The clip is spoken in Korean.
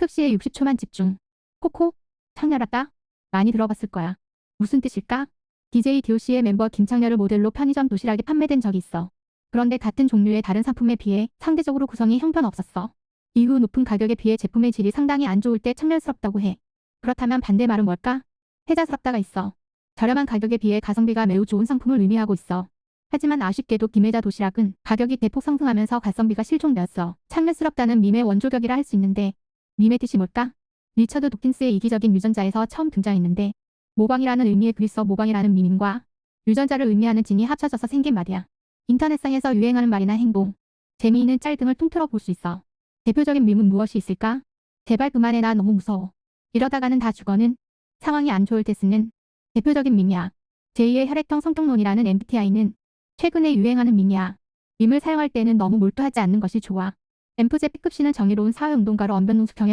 B급 시에 60초만 집중. 코코, 창렬았다. 많이 들어봤을 거야. 무슨 뜻일까? DJ DOC의 멤버 김창렬을 모델로 편의점 도시락이 판매된 적이 있어. 그런데 같은 종류의 다른 상품에 비해 상대적으로 구성이 형편없었어. 이후 높은 가격에 비해 제품의 질이 상당히 안 좋을 때 창렬스럽다고 해. 그렇다면 반대 말은 뭘까? 혜자스럽다가 있어. 저렴한 가격에 비해 가성비가 매우 좋은 상품을 의미하고 있어. 하지만 아쉽게도 김혜자 도시락은 가격이 대폭 상승하면서 가성비가 실종되었어. 창렬스럽다는 밈의 원조격이라 할 수 있는데 뜻이 뭘까? 리처드 도킨스의 이기적인 유전자에서 처음 등장했는데 모방이라는 의미의 그리스어 모방이라는 밈과 유전자를 의미하는 진이 합쳐져서 생긴 말이야. 인터넷상에서 유행하는 말이나 행동, 재미있는 짤 등을 통틀어 볼 수 있어. 대표적인 밈은 무엇이 있을까? 제발 그만해 나 너무 무서워. 이러다가는 다 죽어는 상황이 안 좋을 때 쓰는 대표적인 밈이야. 제2의 혈액형 성격론이라는 MBTI는 최근에 유행하는 밈이야. 밈을 사용할 때는 너무 몰두하지 않는 것이 좋아. 엠프제 B급 씨는 정의로운 사회운동가로 언변농숙형의